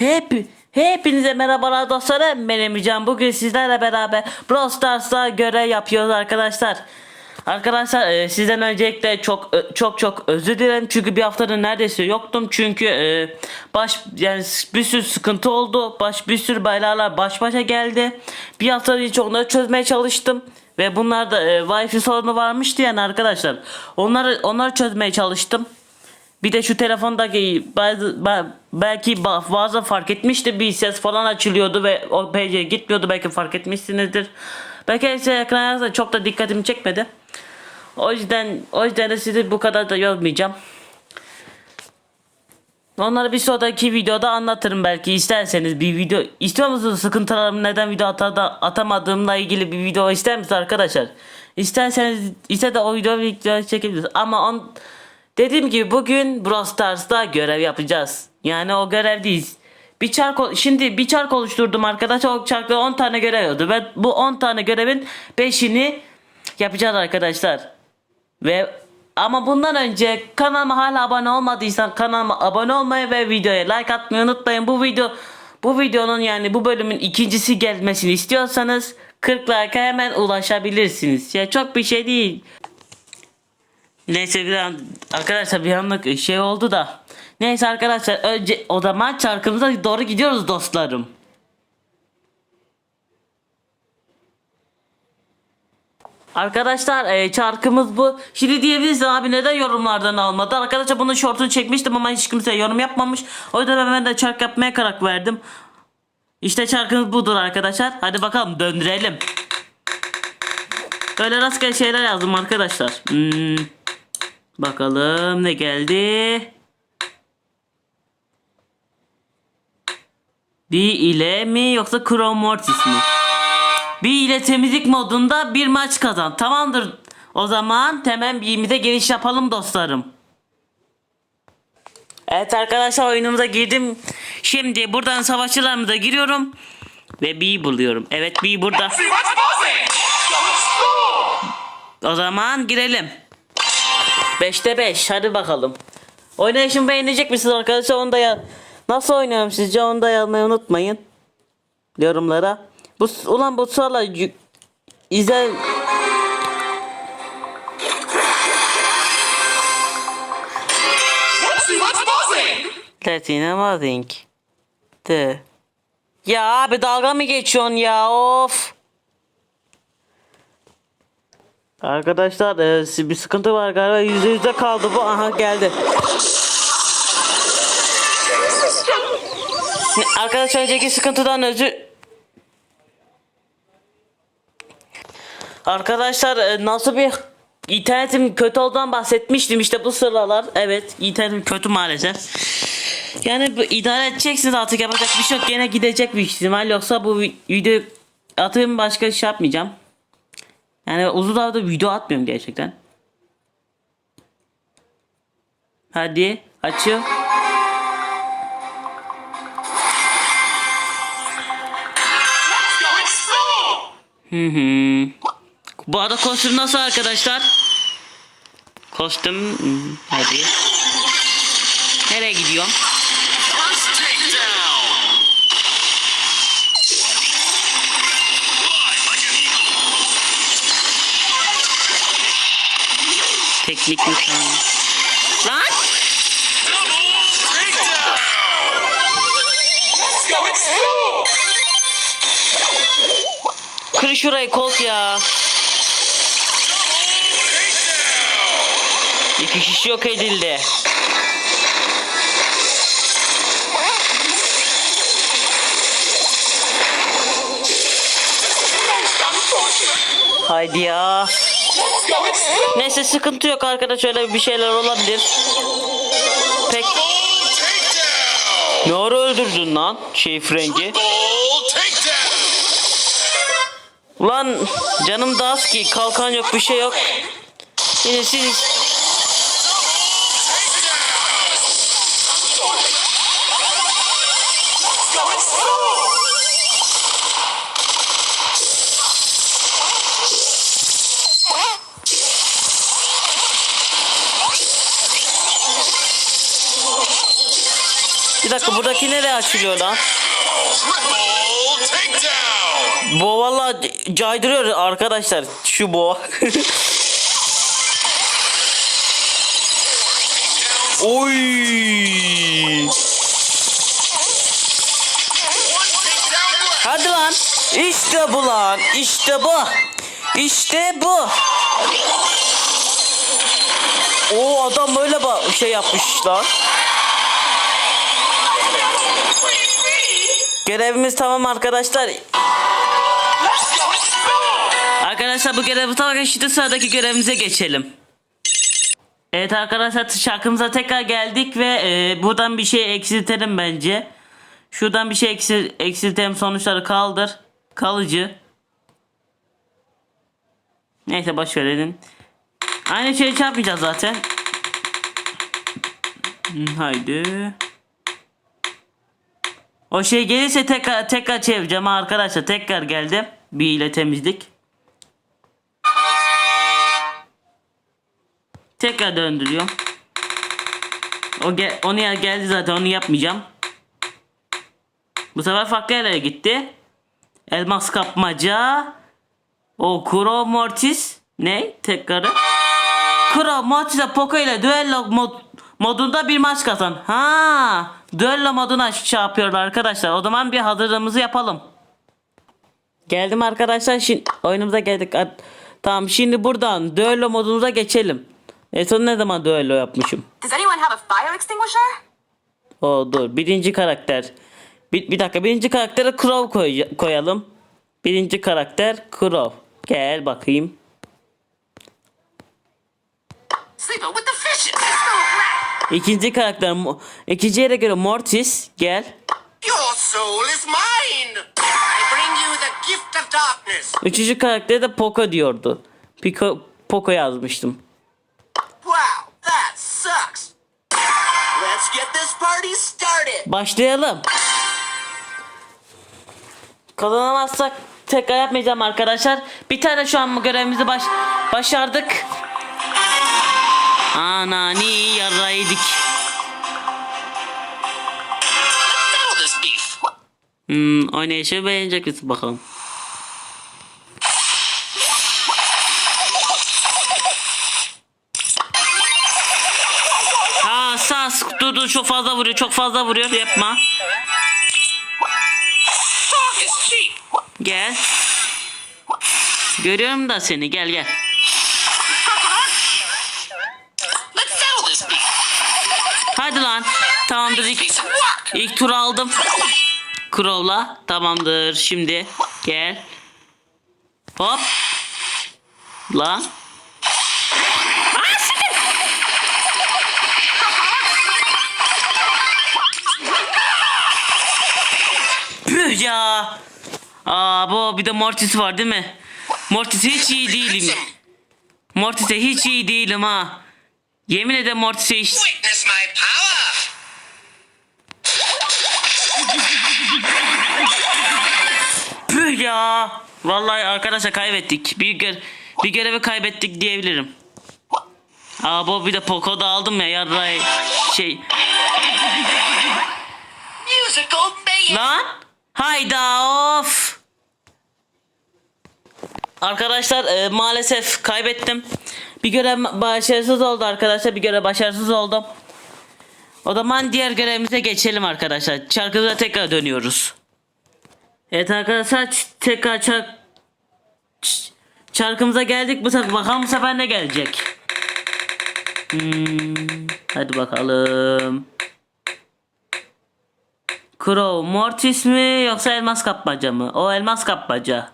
Hep Hepinize merhabalar dostlarım. Ben Emircan. Bugün sizlerle beraber Brawl Stars'ta görev yapıyoruz arkadaşlar. Arkadaşlar e, sizden öncelikle çok ö- çok çok özür dilerim çünkü bir haftadır neredeyse yoktum çünkü e, baş yani bir sürü sıkıntı oldu baş bir sürü belalar baş başa geldi bir haftadır hiç onları çözmeye çalıştım ve bunlar da e, wifi sorunu varmıştı yani arkadaşlar onları onları çözmeye çalıştım bir de şu telefondaki bazı ba- belki ba- bazı fark etmişti bir ses falan açılıyordu ve o PC gitmiyordu belki fark etmişsinizdir. Belki ise ekran da çok da dikkatimi çekmedi. O yüzden o yüzden de sizi bu kadar da yormayacağım. Onları bir sonraki videoda anlatırım belki isterseniz bir video istiyor musunuz sıkıntılarım neden video atada, atamadığımla ilgili bir video ister misiniz arkadaşlar? İsterseniz ise de o video video çekebiliriz ama on dediğim gibi bugün Brawl Stars'ta görev yapacağız. Yani o görevdeyiz. Bir çark şimdi bir çark oluşturdum arkadaşlar o çarkta 10 tane görev oldu ve bu 10 tane görevin 5'ini yapacağız arkadaşlar. Ve ama bundan önce kanalıma hala abone olmadıysan kanalıma abone olmayı ve videoya like atmayı unutmayın. Bu video bu videonun yani bu bölümün ikincisi gelmesini istiyorsanız 40 like'a hemen ulaşabilirsiniz. Ya çok bir şey değil. Neyse bir an, arkadaşlar bir anlık şey oldu da. Neyse arkadaşlar önce o zaman çarkımıza doğru gidiyoruz dostlarım. Arkadaşlar e, çarkımız bu. Şimdi diyebiliriz abi neden yorumlardan almadı? Arkadaşlar bunun shortunu çekmiştim ama hiç kimse yorum yapmamış. O yüzden ben de çark yapmaya karar verdim. İşte çarkımız budur arkadaşlar. Hadi bakalım döndürelim. Böyle rastgele şeyler yazdım arkadaşlar. Hmm. Bakalım ne geldi? Bir ile mi yoksa Chrome Mortis mi? Bir ile temizlik modunda bir maç kazan. Tamamdır. O zaman hemen birimize giriş yapalım dostlarım. Evet arkadaşlar oyunumuza girdim. Şimdi buradan savaşçılarımıza giriyorum. Ve B'yi buluyorum. Evet B burada. O zaman girelim. 5'te 5 hadi bakalım. Oynayışımı beğenecek misiniz arkadaşlar? Onu da ya Nasıl oynuyorum sizce? Onu da yazmayı unutmayın. Yorumlara. Bu ulan bu sırala y- izle Latin De. Ya abi dalga mı geçiyorsun ya of. Arkadaşlar e, bir sıkıntı var galiba yüzde yüze kaldı bu aha geldi. Arkadaşlar önceki sıkıntıdan özür Arkadaşlar e, nasıl bir internetim kötü olduğundan bahsetmiştim işte bu sıralar evet internetim kötü maalesef. Yani bu idare edeceksiniz artık yapacak bir şey yok gene gidecek bir ihtimal yoksa bu vi- video atayım başka iş yapmayacağım. Yani uzun zamandır video atmıyorum gerçekten. Hadi açıyor. Hı hı. Bu arada kostüm nasıl arkadaşlar? Kostüm hadi. Nereye gidiyorum? Teknik mi an? Lan! Kır şurayı Colt ya. İki kişi yok edildi. Haydi ya. Neyse sıkıntı yok arkadaş öyle bir şeyler olabilir. Pek ne ara öldürdün lan şey frenci? Ulan canım da az ki kalkan yok bir şey yok. Yine siz Bir dakika buradaki nereye açılıyor lan? Bu valla caydırıyor arkadaşlar şu boğa. Oy! Hadi lan. İşte bu lan. İşte bu. İşte bu. O adam böyle ba- şey yapmış lan. Görevimiz tamam arkadaşlar. Arkadaşlar bu görevi tamam şimdi sıradaki görevimize geçelim. Evet arkadaşlar şarkımıza tekrar geldik ve e, buradan bir şey eksiltelim bence. Şuradan bir şey eksil, eksiltelim sonuçları kaldır. Kalıcı. Neyse boş verelim. Aynı şeyi çarpmayacağız zaten. Haydi. O şey gelirse tekrar tekrar çevireceğim arkadaşlar. Tekrar geldim. Bir ile temizlik. Tekrar döndürüyorum. O gel onu ya geldi zaten onu yapmayacağım. Bu sefer farklı yerlere gitti. Elmas kapmaca. O Kuro Mortis. Ne? Tekrarı. Kuro Mortis'e Poco ile düello mod, modunda bir maç kazan. Ha, düello moduna şey yapıyorlar arkadaşlar. O zaman bir hazırlığımızı yapalım. Geldim arkadaşlar. Şimdi oyunumuza geldik. Tamam şimdi buradan düello modumuza geçelim. En son ne zaman düello yapmışım? Does anyone have a fire extinguisher? O dur. Birinci karakter. Bir, bir dakika. Birinci karaktere Crow koy, koyalım. Birinci karakter Crow. Gel bakayım. Sleeping with the fishes. İkinci karakter. İkinci yere göre Mortis. Gel. Your soul is mine. I bring you the gift of darkness. Üçüncü karaktere de Poco diyordu. Pico, Poco yazmıştım. Wow, that sucks. Let's get this party started. Başlayalım. Kazanamazsak tekrar yapmayacağım arkadaşlar. Bir tane şu an görevimizi baş başardık. Anani yaraydık. Hmm, oynayışı beğenecek misin bakalım. Aa sas dur dur çok fazla vuruyor çok fazla vuruyor yapma. Gel. Görüyorum da seni gel gel. Let's settle this beef. Hadi lan. Tamamdır ilk, ilk tur aldım. Crow'la tamamdır şimdi gel. Hop. Lan. Püh ya. Aa bu bir de Mortis var değil mi? Mortis hiç iyi değilim. Mortis'e hiç iyi değilim ha. Yemin ederim Mortis'e hiç... Witness my power. Püh ya. Vallahi arkadaşlar kaybettik. Bir, gö bir görevi kaybettik diyebilirim. Aa bu bir de Poco da aldım ya yarray şey. Lan. Hayda of. Arkadaşlar e, maalesef kaybettim. Bir görev başarısız oldu arkadaşlar. Bir görev başarısız oldum. O zaman diğer görevimize geçelim arkadaşlar. Çarkımıza tekrar dönüyoruz. Evet arkadaşlar tekrar çark çarkımıza geldik. Bu sefer bakalım bu sefer ne gelecek. Hmm, hadi bakalım. Crow, Mortis mi yoksa elmas kapmaca mı? O elmas kapmaca.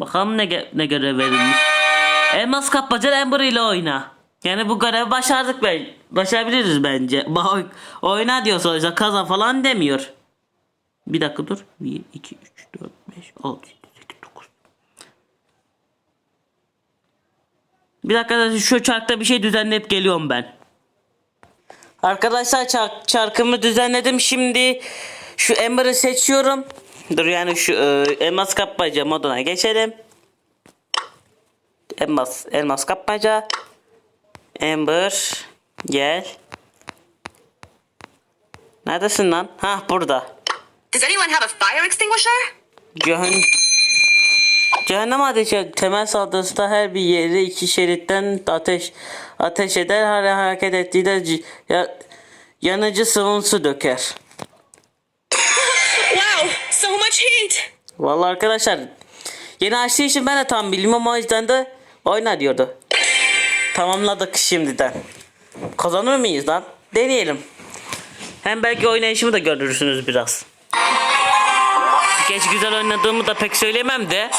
Bakalım ne, ge- ne görev verilmiş. Elmas kapmaca Ember ile oyna. Yani bu görevi başardık ben. Başarabiliriz bence. Bak oyna diyor sonuçta kazan falan demiyor. Bir dakika dur. 1, 2, 3, 4, 5, 6, 7, 8, 9. Bir dakika şu çarkta bir şey düzenleyip geliyorum ben. Arkadaşlar çark, çarkımı düzenledim. Şimdi şu Ember'ı seçiyorum. Dur yani şu e, elmas kapmaca moduna geçelim. Elmas, elmas kapmaca. Ember gel. Neredesin lan? Ha burada. Does anyone have a fire extinguisher? Cehennem Cehennem ateşi temel saldırısında her bir yeri iki şeritten ateş ateş eder her hareket ettiğinde ya- yanıcı sıvı su döker. Wow, so much heat. Vallahi arkadaşlar yeni açtığı için ben de tam bilmem o yüzden de oyna diyordu. Tamamladık şimdiden. Kazanır mıyız lan? Deneyelim. Hem belki oynayışımı da görürsünüz biraz. Geç güzel oynadığımı da pek söylemem de.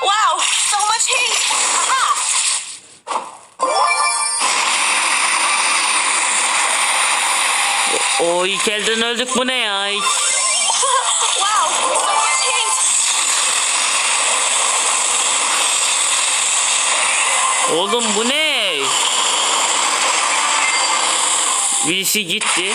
Wow, so much heat. Aha. O ilk elden öldük bu ne ya? Wow, so much heat. Oğlum bu ne? Birisi gitti.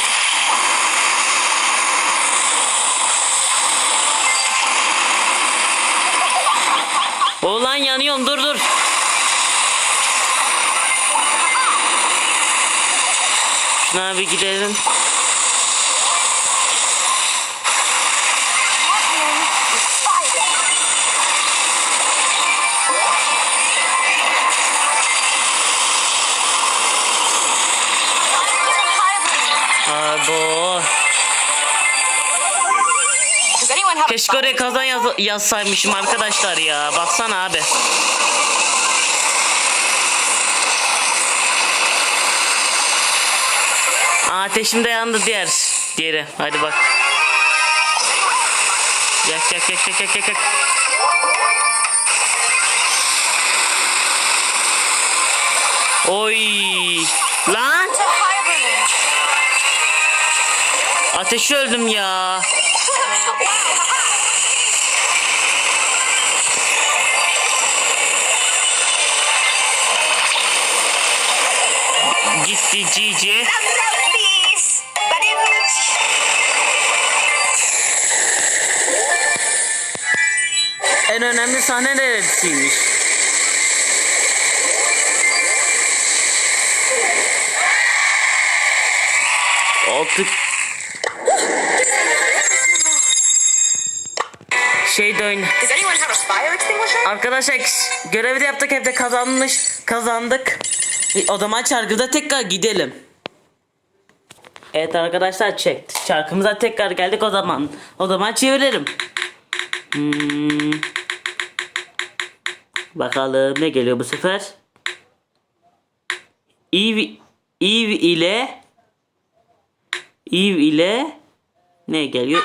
Oğlan yanıyorum dur dur. Şuna bir gidelim. Keşke oraya kazan yaz yazsaymışım arkadaşlar ya. Baksana abi. Ateşim de yandı diğer. Diğeri. Hadi bak. Yak yak yak yak yak. yak. Oy. Lan. Ateşi öldüm ya. Cici. Please. En önemli sahne neresiymiş? Artık şey de oyna. Does anyone have a fire extinguisher? Arkadaşlar görevi de yaptık hep de kazanmış kazandık. E, O zaman çarkıda tekrar gidelim. Evet arkadaşlar çekti. Çarkımıza tekrar geldik o zaman. O zaman çevirelim. Hmm. Bakalım ne geliyor bu sefer. Eve, Eve ile Eve ile ne geliyor?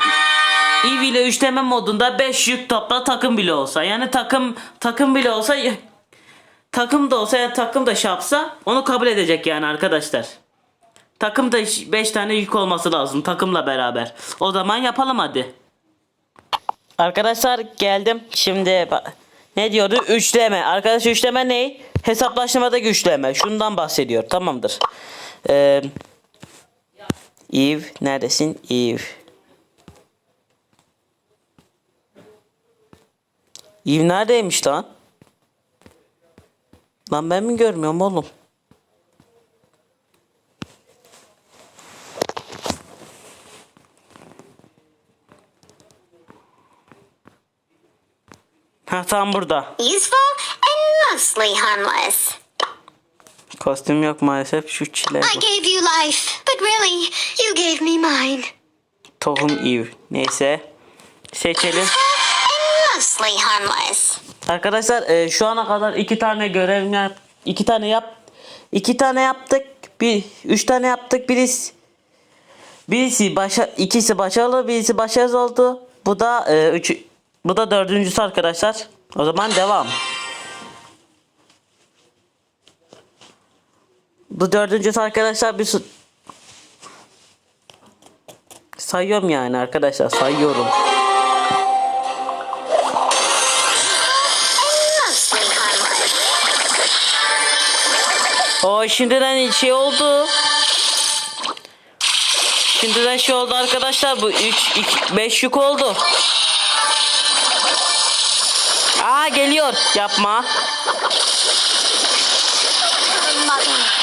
Eve ile üçleme modunda 5 yük topla takım bile olsa. Yani takım takım bile olsa takım da olsa ya takım da şey yapsa onu kabul edecek yani arkadaşlar. Takımda 5 tane yük olması lazım takımla beraber. O zaman yapalım hadi. Arkadaşlar geldim. Şimdi ne diyordu? Üçleme. Arkadaş üçleme ne? Hesaplaşmada güçleme. Şundan bahsediyor. Tamamdır. Ee, Eve neredesin? Eve. Eve neredeymiş lan? Lan ben mi görmüyorum oğlum? Ha tam burada. useful and mostly harmless. Kostüm yok maalesef şu çile. I gave you life, but really, you gave me mine. Tohum Eve. Neyse. Seçelim. And mostly harmless. Arkadaşlar e, şu ana kadar iki tane görev yap, iki tane yap, iki tane yaptık, bir üç tane yaptık, birisi birisi başa, ikisi başarılı, birisi başarısız oldu. Bu da e, üç, bu da dördüncüsü arkadaşlar. O zaman devam. Bu dördüncüsü arkadaşlar bir sayıyorum yani arkadaşlar sayıyorum. O şimdiden şey oldu. Şimdiden şey oldu arkadaşlar bu 3 2 5 yük oldu. Aa geliyor. Yapma.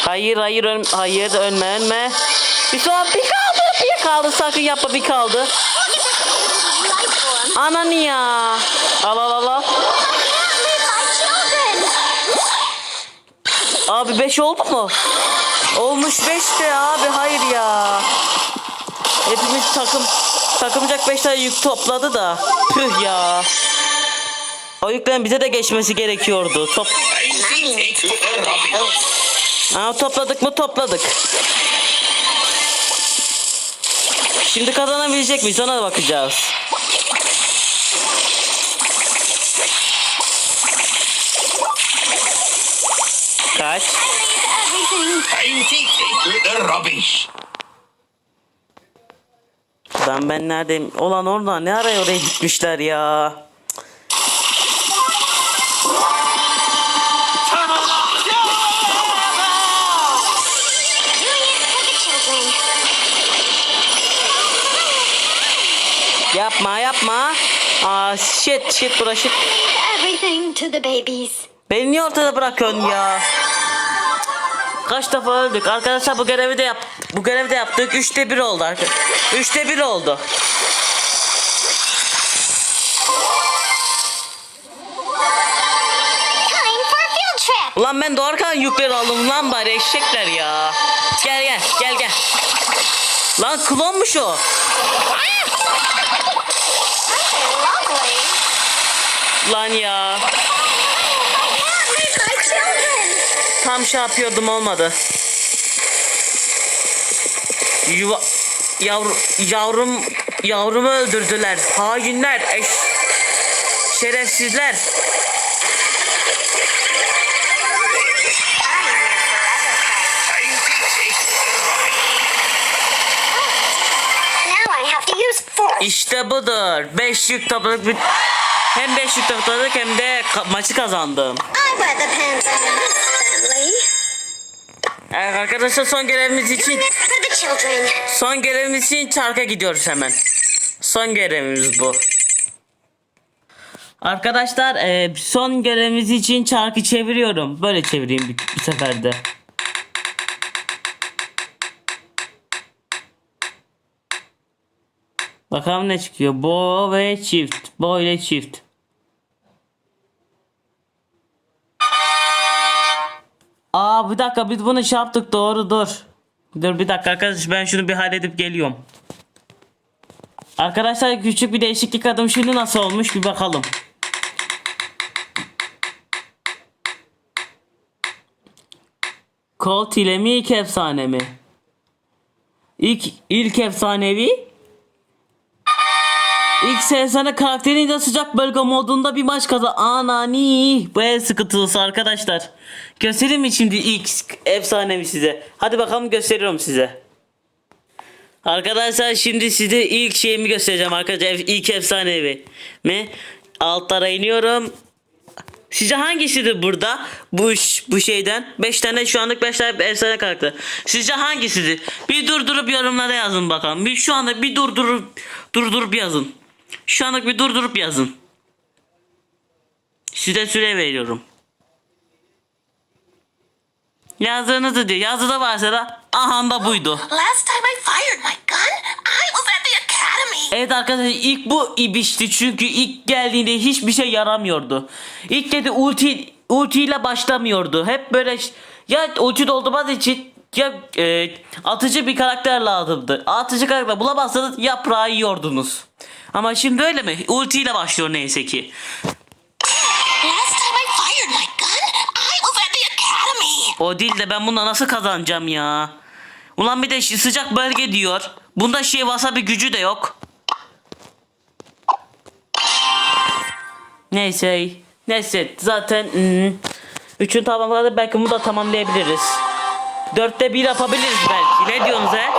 Hayır hayır ön hayır ölme ölme. Bir son bir kaldı bir kaldı sakın yapma bir kaldı. Ananı ya. Al al al al. Abi 5 oldu mu? Olmuş 5 de abi hayır ya. Hepimiz takım takımcak 5 tane yük topladı da. Püh ya. O yüklerin bize de geçmesi gerekiyordu. Top. Aa, topladık mı topladık. Şimdi kazanabilecek miyiz ona bakacağız. Take out the rubbish. Ben ben neredeyim? Olan orada ne araya oraya gitmişler ya. Yapma yapma. Aa shit shit bura shit. Everything to the babies. Beni niye ortada bırakıyorsun ya? Kaç defa öldük. Arkadaşlar bu görevi de yap bu görevi de yaptık. Üçte bir oldu arkadaşlar. Üçte bir oldu. Ulan ben doğarken yükleri aldım lan bari eşekler ya. Gel gel gel gel. Lan klonmuş o. Lovely. Lan ya. I can't leave my children. Tam şey yapıyordum olmadı. Yuva yavru yavrum yavrumu öldürdüler. Hainler, eş şerefsizler. İşte budur. 5 yük topladık. Hem 5 yük topladık hem de maçı kazandım. I wear the pants on this family. Evet arkadaşlar son görevimiz için son görevimiz için çarka gidiyoruz hemen. Son görevimiz bu. Arkadaşlar e, son görevimiz için çarkı çeviriyorum. Böyle çevireyim bir, bir seferde. Bakalım ne çıkıyor. Bo ve çift. Bo ile çift. Aa bir dakika biz bunu şey yaptık doğru dur. Dur bir dakika arkadaş ben şunu bir halledip geliyorum. Arkadaşlar küçük bir değişiklik adım şimdi nasıl olmuş bir bakalım. Colt ile mi ilk efsane mi? İlk, ilk efsanevi İlk efsane karakteriyle sıcak bölge modunda bir maç kazan. Anani. Bu ev sıkıntılısı arkadaşlar. Göstereyim mi şimdi ilk efsanevi size? Hadi bakalım gösteriyorum size. Arkadaşlar şimdi size ilk şeyimi göstereceğim arkadaşlar. İlk efsanevi mi? Altlara iniyorum. Sizce hangisidir burada? Bu bu şeyden. 5 tane şu anlık 5 tane efsane karakter. Sizce hangisidir? Bir durdurup yorumlara yazın bakalım. Bir şu anda bir durdurup durdurup yazın. Şu anlık bir durdurup yazın. Size süre veriyorum. Yazdığınızı diyor. Yazıda varsa da aha da buydu. Last time I fired my gun, I was at the academy. Evet arkadaşlar ilk bu ibişti çünkü ilk geldiğinde hiçbir şey yaramıyordu. İlk dedi ulti ultiyle başlamıyordu. Hep böyle ya ulti doldurmaz için ya e, atıcı bir karakter lazımdı. Atıcı karakter bulamazsanız yaprağı yiyordunuz. Ama şimdi öyle mi? Ultiyle başlıyor neyse ki. O değil de ben bununla nasıl kazanacağım ya? Ulan bir de sıcak bölge diyor. Bunda şey wasabi gücü de yok. Neyse. Neyse zaten hmm, üçün tamamladı belki bunu da tamamlayabiliriz. Dörtte bir yapabiliriz belki. Ne diyorsunuz he?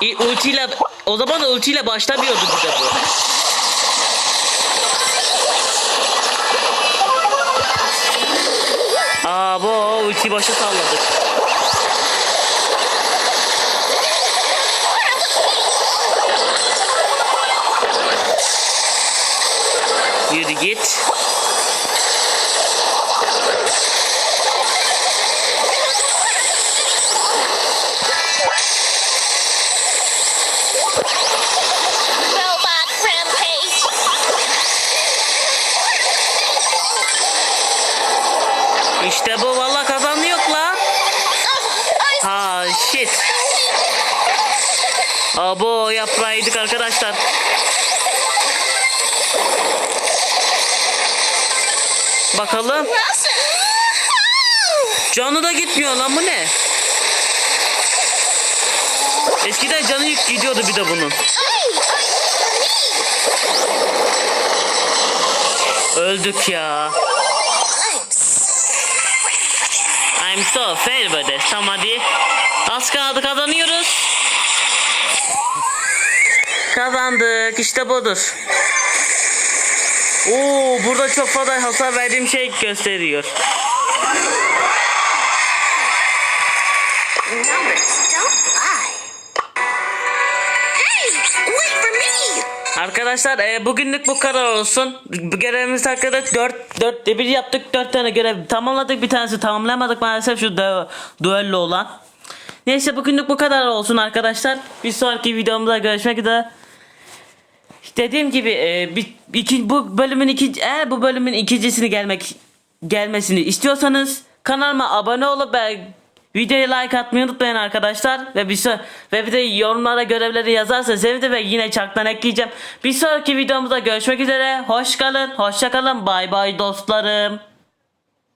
İ- ultiyle o zaman ultiyle başlamıyordu bir de bu. Aa bu ulti başa salladık. Abo yaprağı yedik arkadaşlar. Bakalım. Canı da gitmiyor lan bu ne? Eskiden canı gidiyordu bir de bunun. Öldük ya. I'm so fair this. Tamam hadi. Az kaldı kazanıyoruz. Kazandık işte budur. Oo burada çok fazla hasar verdiğim şey gösteriyor. Arkadaşlar e, bugünlük bu kadar olsun. Bu görevimiz hakkında 4 4 bir yaptık. 4 tane görev tamamladık. Bir tanesi tamamlamadık maalesef şu du- duello olan. Neyse bugünlük bu kadar olsun arkadaşlar. Bir sonraki videomuzda görüşmek üzere. Dediğim gibi e, bir, iki, bu bölümün iki, eğer bu bölümün ikincisini gelmek gelmesini istiyorsanız kanalıma abone olup ve videoya like atmayı unutmayın arkadaşlar ve bir so- ve bir de yorumlara görevleri yazarsanız sevinirim ve yine çaktan ekleyeceğim. Bir sonraki videomuzda görüşmek üzere. Hoş kalın, hoşça kalın. Bay bay dostlarım.